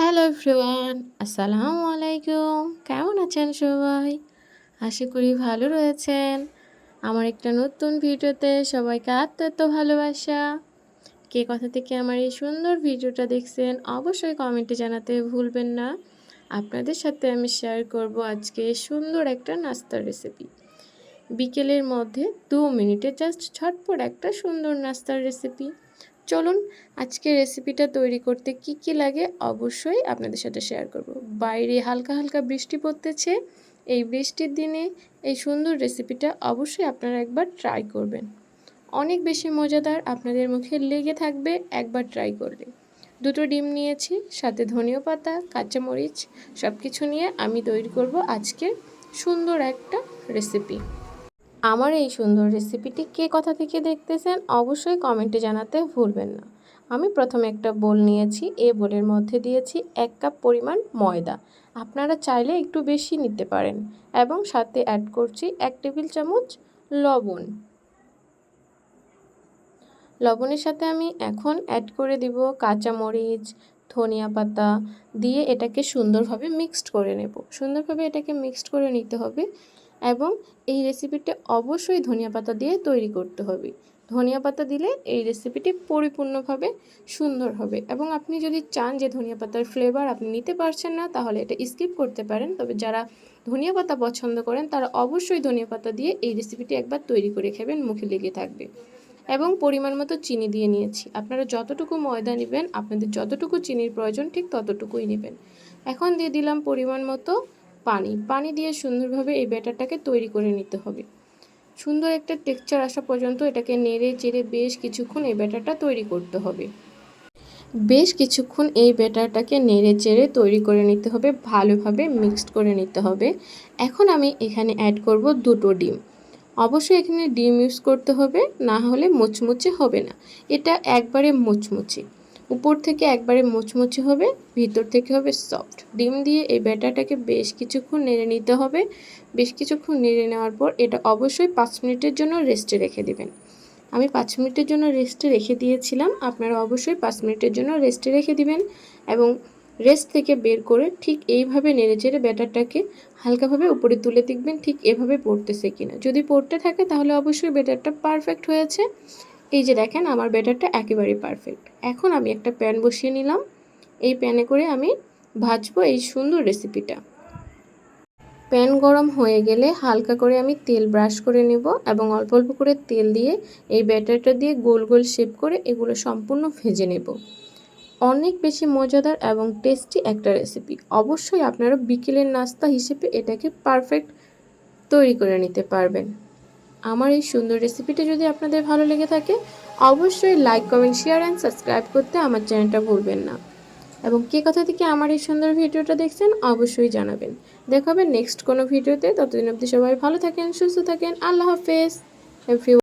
Hello everyone, আসসালামু আলাইকুম। কেমন আছেন সবাই? আশা করি ভালো রয়েছেন। আমার একটা নতুন ভিডিওতে সবাইকে আত্মাত্ম ভালোবাসা। কে কথা থেকে আমার এই সুন্দর ভিডিওটা দেখছেন, অবশ্যই কমেন্টে জানাতে ভুলবেন না। আপনাদের সাথে আমি শেয়ার করব আজকে সুন্দর একটা নাস্তার রেসিপি বিকেলের মধ্যে দু মিনিটে জাস্ট ছটপট একটা সুন্দর নাস্তার রেসিপি চলুন আজকে রেসিপিটা তৈরি করতে কি কি লাগে অবশ্যই আপনাদের সাথে শেয়ার করব। বাইরে হালকা হালকা বৃষ্টি পড়তেছে, এই বৃষ্টির দিনে এই সুন্দর রেসিপিটা অবশ্যই আপনারা একবার ট্রাই করবেন। অনেক বেশি মজাদার আপনাদের মুখে লেগে থাকবে একবার ট্রাই করলে। দুটো ডিম নিয়েছি, সাথে ধনিয়া পাতা, কাঁচামরিচ সব কিছু নিয়ে আমি তৈরি করব আজকে সুন্দর একটা রেসিপি আমার এই সুন্দর রেসিপিটি কে কথা থেকে দেখতেছেন অবশ্যই কমেন্টে জানাতে ভুলবেন না। আমি প্রথমে একটা বোল নিয়েছি, এ বোলের মধ্যে দিয়েছি এক কাপ পরিমাণ ময়দা। আপনারা চাইলে একটু বেশি নিতে পারেন এবং সাথে অ্যাড করছি এক টেবিল চামচ লবণ। লবণের সাথে আমি এখন অ্যাড করে দিব কাঁচামরিচ, ধনিয়া পাতা, দিয়ে এটাকে সুন্দরভাবে মিক্সড করে নেব। সুন্দরভাবে এটাকে মিক্সড করে নিতে হবে। এবং এই রেসিপিটা অবশ্যই ধনিয়া পাতা দিয়ে তৈরি করতে হবে। ধনিয়া পাতা দিলে এই রেসিপিটি পরিপূর্ণভাবে সুন্দর হবে এবং আপনি যদি চান যে ধনিয়া পাতার ফ্লেভার আপনি নিতে পারছেন না, তাহলে এটা স্কিপ করতে পারেন। তবে যারা ধনিয়া পাতা পছন্দ করেন, তারা অবশ্যই ধনিয়া পাতা দিয়ে এই রেসিপিটি একবার তৈরি করে খাবেন, মুখে লেগে থাকবে। এবং পরিমাণ মতো চিনি দিয়ে নিয়েছি। আপনারা যতটুকু ময়দা নেবেন, আপনাদের যতটুকু চিনির প্রয়োজন ঠিক ততটুকুই নেবেন। এখন দিয়ে দিলাম পরিমাণ মতো পানি পানি দিয়ে সুন্দরভাবে এই ব্যাটারটাকে তৈরি করে নিতে হবে। সুন্দর একটা টেক্সচার আসা পর্যন্ত এটাকে নেড়ে চেড়ে বেশ কিছুক্ষণ এই ব্যাটারটা তৈরি করতে হবে। বেশ কিছুক্ষণ এই ব্যাটারটাকে নেড়ে চেড়ে তৈরি করে নিতে হবে, ভালোভাবে মিক্সড করে নিতে হবে। এখন আমি এখানে অ্যাড করব দুটো ডিম। অবশ্যই এখানে ডিম ইউজ করতে হবে, না হলে মুচমুচে হবে না। এটা একবারে মুচমুচে। উপর থেকে একবারে মুচমুচে হবে, ভিতর থেকে হবে সফট ডিম দিয়ে এই ব্যাটারটাকে বেশ কিছুক্ষণ নেড়ে নিতে হবে। বেশ কিছুক্ষণ নেড়ে নেওয়ার পর এটা অবশ্যই পাঁচ মিনিটের জন্য রেস্টে রেখে দেবেন। আমি পাঁচ মিনিটের জন্য রেস্টে রেখে দিয়েছিলাম, আপনারা অবশ্যই পাঁচ মিনিটের জন্য রেস্টে রেখে দিবেন এবং রেস্ট থেকে বের করে ঠিক এইভাবে নেড়ে চেড়ে ব্যাটারটাকে হালকাভাবে উপরে তুলে দেখবেন ঠিক এভাবে পড়তেছে কিনা। যদি পড়তে থাকে তাহলে অবশ্যই ব্যাটারটা পারফেক্ট হয়েছে। এই যে দেখেন, আমার ব্যাটারটা একেবারেই পারফেক্ট এখন আমি একটা প্যান বসিয়ে নিলাম। এই প্যানে করে আমি ভাজবো এই সুন্দর রেসিপিটা প্যান গরম হয়ে গেলে হালকা করে আমি তেল ব্রাশ করে নেব এবং অল্প অল্প করে তেল দিয়ে এই ব্যাটারটা দিয়ে গোল গোল শেপ করে এগুলো সম্পূর্ণ ভেজে নেব। অনেক বেশি মজাদার এবং টেস্টি একটা রেসিপি অবশ্যই আপনারা বিকেলের নাস্তা হিসেবে এটাকে পারফেক্ট তৈরি করে নিতে পারবেন। আমার এই সুন্দর রেসিপিটি যদি আপনাদের ভালো লেগে থাকে, অবশ্যই like comment share and subscribe করতে আমার চ্যানেলটা ভুলবেন না। এবং কে কথা থেকে আমার এই সুন্দর ভিডিওটা দেখছেন, অবশ্যই জানাবেন। দেখাবেন নেক্সট কোনো ভিডিওতে ততদিন অবধি সবাই ভালো থাকেন, সুস্থ থাকেন। আল্লাহ হাফেজ।